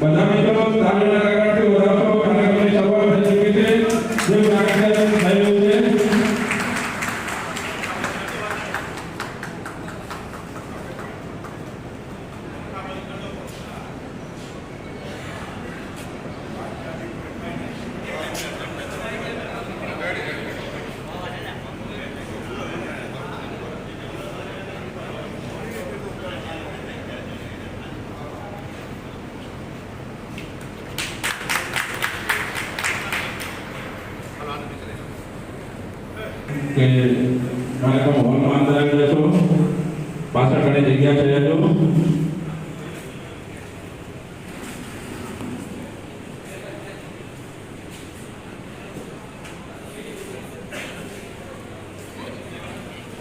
બધા મિત્રો તાળીના ગગડાટથી વધાવો કાર્યક્રમની શરૂઆત થઈ ચૂકી છે જે કાર્યક્રમ થઈ રહ્યું છે કે મને તો હોલમાં અંદર આવી જશો પાછળ ઘણી જગ્યા છે જો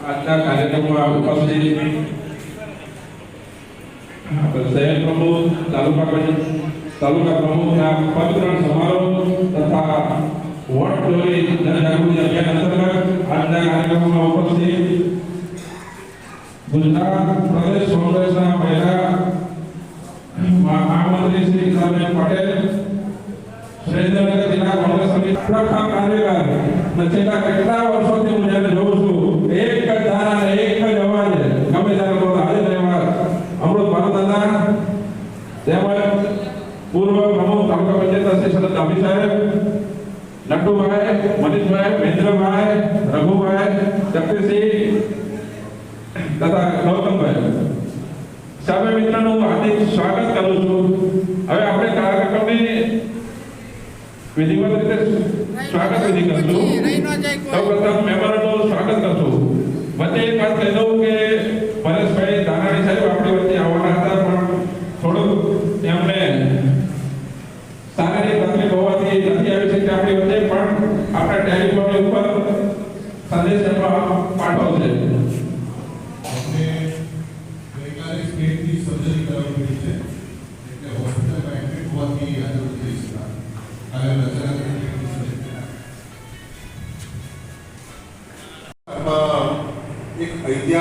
આજના કાર્યક્રમમાં ઉપસ્થિત આપણે શહેર પ્રમુખ તાલુકા પંચ- તાલુકા પ્રમુખના પદગ્રહણ સમારોહ તથા વોટ ચોરી જનજાગૃતિ અભિયાન અંતર્ગત ગુજરાત પ્રદેશ કોંગ્રેસના પહેલા મહામંત્રી શ્રી ગીતાબેન પટેલ સુરેન્દ્રનગર જિલ્લા કોંગ્રેસ સમિતિ પ્રખર કાર્યકર. અને છેલ્લા કેટલા વર્ષોથી હું જેને જોઉં છું, એક જ ધારા એક જ અવાજ ગમે ત્યારે બોલો હાજર રહેવા અમૃત ભારતના તેમજ પૂર્વ પ્રમુખ તાલુકા પંચાયત શ્રી શરદ ડાભી સાહેબ નટુભાઈ મનીષભાઈ, મહેન્દ્રભાઈ તથા ગૌતમભાઈ સામે મિત્રનું હાર્દિક સ્વાગત કરું છું. હવે આપણે કાર્યક્રમની વિધિવત રીતે સ્વાગત વિધિ કરશું. સૌપ્રથમ મહેમાનોનું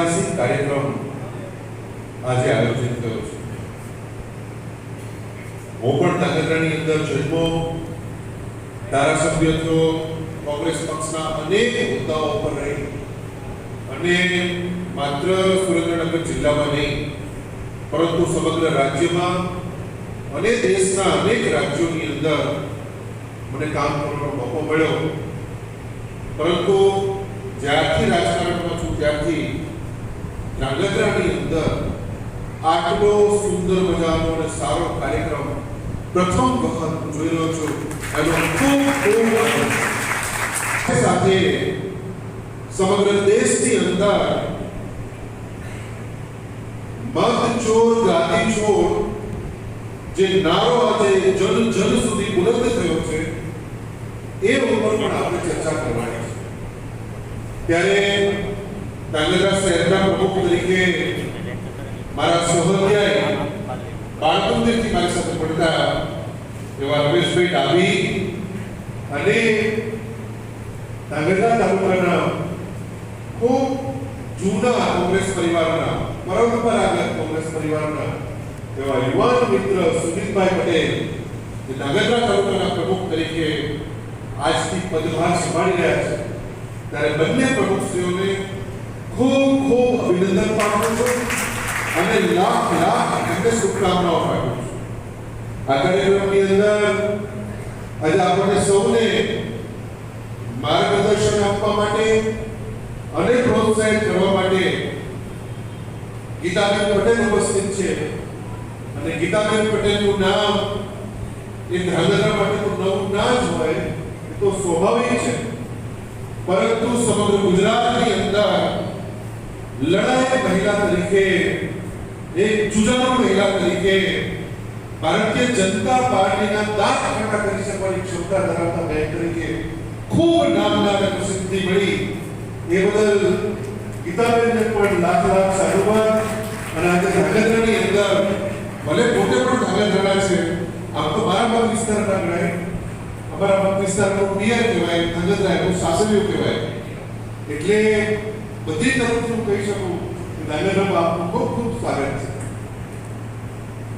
ઐતિહાસિક કાર્યક્રમ આજે આયોજિત કર્યો છે. હું પણ અંદર જન્મો ધારાસભ્ય કોંગ્રેસ પક્ષના અનેક મુદ્દાઓ પર રહી અને માત્ર સુરેન્દ્રનગર જિલ્લામાં નહીં, પરંતુ સમગ્ર રાજ્યમાં અને દેશના અનેક રાજ્યોની અંદર મને કામ કરવાનો મોકો મળ્યો. પરંતુ જ્યારથી રાજકારણમાં છું, ત્યારથી ધ્રાંગધ્રાની અંદર આટલો સુંદર મજાનો અને સારો કાર્યક્રમ પ્રથમ વખત જોઈ રહ્યો છું એનો ખૂબ ખૂબ. સાથે સમગ્ર દેશની અંદર મત ચોર ગાદી ચોર જે નારો આજે જન જન સુધી બુલંદ થયો છે, એ ઉપર પણ આપણે ચર્ચા કરવાની છે ત્યારે ધાંગધ્રા શહેરના પ્રમુખ તરીકે મારા સહોદયાએ બાળપણથી મારી સાથે પડતા એવા રમેશભાઈ ડાભી અને ધાંગધ્રા તાલુકાના ખૂબ જૂના કોંગ્રેસ પરિવારના પરંપરાગત કોંગ્રેસ પરિવારના એવા યુવાન મિત્ર સુમિતભાઈ પટેલ જે નાગરધા તાલુકાના પ્રમુખ તરીકે આજથી પદભાર સંભાળી રહ્યા છે. ત્યારે બંને પ્રમુખશ્રીઓને ખૂબ ખૂબ અભિનંદન પાઠવું છું અને લાખ લાખ એમને શુભકામનાઓ પાઠવું છું. આ કાર્યક્રમની અંદર આજે આપણને સૌને માર્ગદર્શન આપવા માટે અને પ્રોત્સાહિત કરવા માટે ગીતાબેન પટેલ ઉપસ્થિત છે. અને ગીતાબેન પટેલનું નામ એ ધ્રાંગધ્રા માટેનું નવું ના જ હોય તો સ્વાભાવિક છે. પરંતુ સમગ્ર ગુજરાતની અંદર લડાઈ મહિલા તરીકે એક જુજારુ મહિલા તરીકે ભારતીય જનતા પાર્ટીના દાંત ખડા કરી શકવાની ક્ષમતા ધરાવતા બહેન તરીકે ખૂબ નામના અને પ્રસિદ્ધિ મળી એ બદલ ગીતાબેનને પણ લાખ લાખ સાધુવાદ અને આજે ધાંગધ્રાની અંદર ભલે પોતે પણ ધાંગધ્રાના છે આમ તો મારા મત વિસ્તારના ગણાય અમારા મત વિસ્તારનું પિયર કહેવાય ધાંગધ્રા એનું સાસરિયું કહેવાય એટલે બધી તરફથી હું કહી શકું કે ધાંગધ્રામાં આપનું ખૂબ ખૂબ સ્વાગત છે.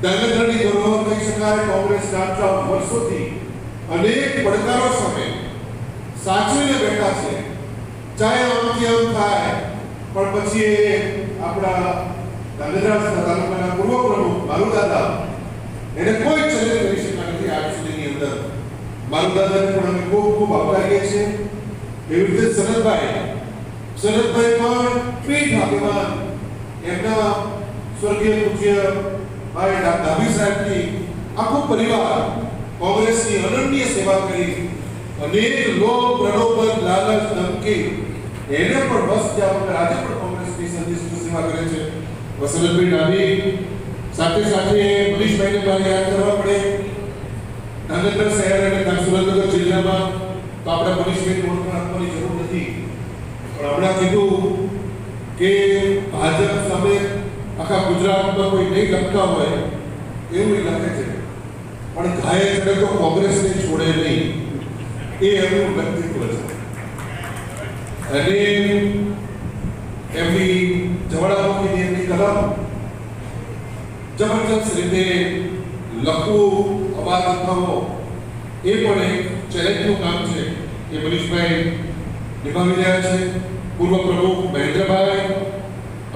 ધર્મધરની ગૌરવ કહી શકાય, કોંગ્રેસ આટલા વર્ષોથી અનેક પડકારો સામે સાચવીને બેઠા છે. ચાહે આમથી આમ થાય, પણ પછી એ આપણા ગાંધીધામ તાલુકાના પૂર્વ પ્રમુખ મારું એને કોઈ ચેલેન્જ કરી શક્યા નથી આજ સુધીની અંદર. બાલુદાદાને પણ અમે ખૂબ ખૂબ આવકારીએ છીએ. એવી રીતે સનતભાઈ સનતભાઈ પણ પીઠ આગેવાન એમના સ્વર્ગીય પૂજ્ય ભાઈ ડાભી સાહેબની આખો પરિવાર કોંગ્રેસની અનન્ય સેવા કરી અનેક લોક પ્રલોભન લાલચ ધમકી એને પણ બસ જ્યાં વગર આજે પણ કોંગ્રેસની સંદેશની સેવા કરે છે વસંતભાઈ ડાભી સાથે સાથે મનીષભાઈને મારે યાદ કરવા પડે ગાંધીનગર શહેર અને સુરેન્દ્રનગર જિલ્લામાં તો આપણે મનીષભાઈને ઓળખાણ આપવાની જરૂર નથી પણ હમણાં કીધું કે ભાજપ સામે આખા ગુજરાતમાં કોઈ નહીં લખતા હોય એવું લખે છે. પણ ઘાયલ કરે તો કોંગ્રેસને છોડે નહીં. એ એમનું વ્યક્તિત્વ છે. અને એમની જવાળામુખીની એમની કલમ જબરજસ્ત રીતે લખવું, અવાજ ઉઠાવવો, એ પણ એક ચેલેન્જનું કામ છે એ મનીષભાઈ નિભાવી રહ્યા છે, પૂર્વ પ્રમુખ મહેન્દ્રભાઈ,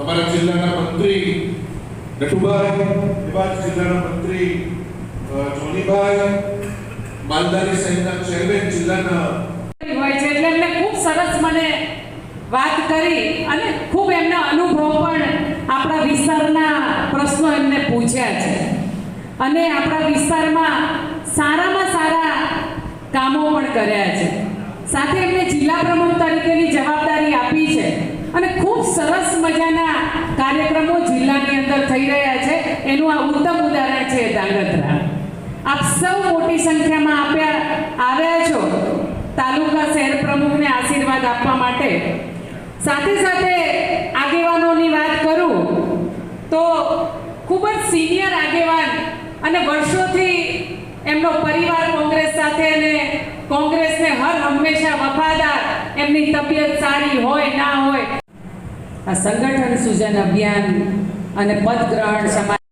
અમારા જિલ્લાના મંત્રી નટુભાઈ એવા જિલ્લાના મંત્રી જોનીભાઈ માલદારી સહિતના ચેરમેન જિલ્લાના હોય છે એટલે એમને ખૂબ સરસ મને વાત કરી અને ખૂબ એમના અનુભવ પણ આપણા વિસ્તારના પ્રશ્નો એમને પૂછ્યા છે. અને આપણા વિસ્તારમાં સારામાં સારા કામો પણ કર્યા છે. સાથે એમને જિલ્લા પ્રમુખ તરીકેની જવાબદારી આપી છે. અને ખૂબ સરસ મજાના કાર્યક્રમો જિલ્લાની અંદર થઈ રહ્યા છે. એનું આ ઉત્તમ ઉદાહરણ છે ધાંગધ્રા આપ સૌ મોટી સંખ્યામાં આપ્યા, આવ્યા છો. તાલુકા શહેર પ્રમુખને આશીર્વાદ આપવા માટે. સાથે સાથે આગેવાનોની વાત કરું, તો ખૂબ જ સિનિયર આગેવાન અને વર્ષોથી એમનો પરિવાર કોંગ્રેસ સાથે અને કોંગ્રેસને હર હંમેશા વફાદાર એમની તબિયત સારી હોય ના હોય. આ સંગઠન સૂજન અભિયાન અને પદગ્રહણ સમાજ